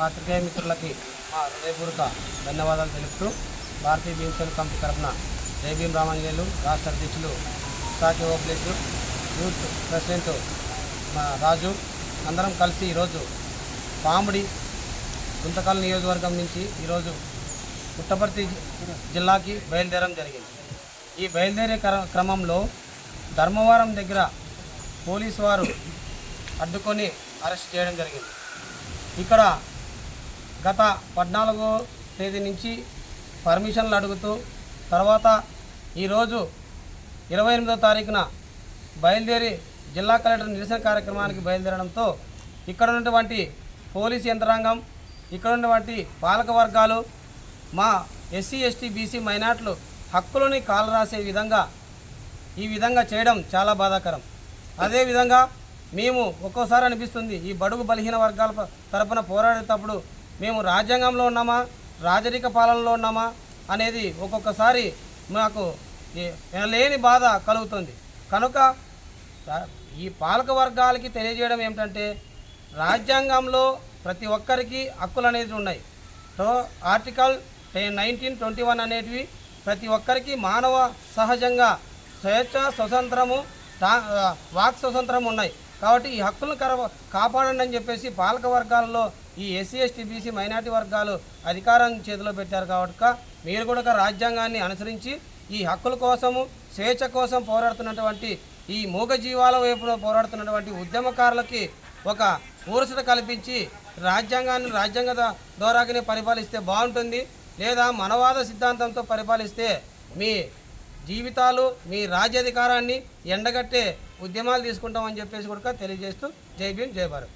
పాత్రికేయ మిత్రులకి మా హృదయపూర్వక ధన్యవాదాలు తెలుపుతూ భారతీయ భీమసేన కమిటీ తరఫున జయభీం భీమ్ రామాంజనేయులు రాష్ట్ర అధ్యక్షులు సాకి ఓబ్లేష్ యూత్ ప్రెసిడెంట్ మా రాజు. అందరం కలిసి ఈరోజు పాముడి గుంతకల్ నియోజకవర్గం నుంచి ఈరోజు పుట్టపర్తి జిల్లాకి బయలుదేరడం జరిగింది. ఈ బయలుదేరే క్రమంలో ధర్మవరం దగ్గర పోలీసు వారు అడ్డుకొని అరెస్ట్ చేయడం జరిగింది. ఇక్కడ గత పద్నాలుగో తేదీ నుంచి పర్మిషన్లు అడుగుతూ తర్వాత ఈరోజు ఇరవై ఎనిమిదో తారీఖున బయలుదేరి జిల్లా కలెక్టర్ నిరసన కార్యక్రమానికి బయలుదేరడంతో ఇక్కడ ఉన్నటువంటి పోలీస్ యంత్రాంగం ఇక్కడ ఉన్నటువంటి పాలక వర్గాలు మా ఎస్సీ ఎస్టీ బీసీ మైనార్టీలు హక్కులని కాలరాసే విధంగా ఈ విధంగా చేయడం చాలా బాధాకరం. అదేవిధంగా మేము ఒక్కోసారి అనిపిస్తుంది ఈ బడుగు బలహీన వర్గాల తరపున పోరాడేటప్పుడు మేము రాజ్యాంగంలో ఉన్నామా? రాజరిక పాలనలో ఉన్నామా? అనేది ఒక్కొక్కసారి మాకు వినలేని లేని బాధ కలుగుతుంది. కనుక ఈ పాలక వర్గాలకి తెలియజేయడం ఏమిటంటే రాజ్యాంగంలో ప్రతి ఒక్కరికి హక్కులు అనేది ఉన్నాయి. So article nineteen twenty one అనేటివి ప్రతి ఒక్కరికి మానవ సహజంగా స్వేచ్ఛ స్వతంత్రము వాక్ స్వతంత్రం ఉన్నాయి. కాబట్టి ఈ హక్కులను కర కాపాడండి అని చెప్పేసి పాలక వర్గాల్లో ఈ ఎస్సీ ఎస్టీ బీసీ మైనార్టీ వర్గాలు అధికారం చేతిలో పెట్టారు కాబట్టి మీరు కూడా రాజ్యాంగాన్ని అనుసరించి ఈ హక్కుల కోసము స్వేచ్ఛ కోసం పోరాడుతున్నటువంటి ఈ మూగ జీవాల వైపు పోరాడుతున్నటువంటి ఉద్యమకారులకి ఒక ఊరసత కల్పించి రాజ్యాంగాన్ని రాజ్యాంగ ద్వారాగానే పరిపాలిస్తే బాగుంటుంది. లేదా మనవాద సిద్ధాంతంతో పరిపాలిస్తే మీ జీవితాలు మీ రాజ్యాధికారాన్ని ఎండగట్టే ఉద్యమాలు తీసుకుంటామని చెప్పేసి కూడా తెలియజేస్తూ జై భీమ్ జై భారత్.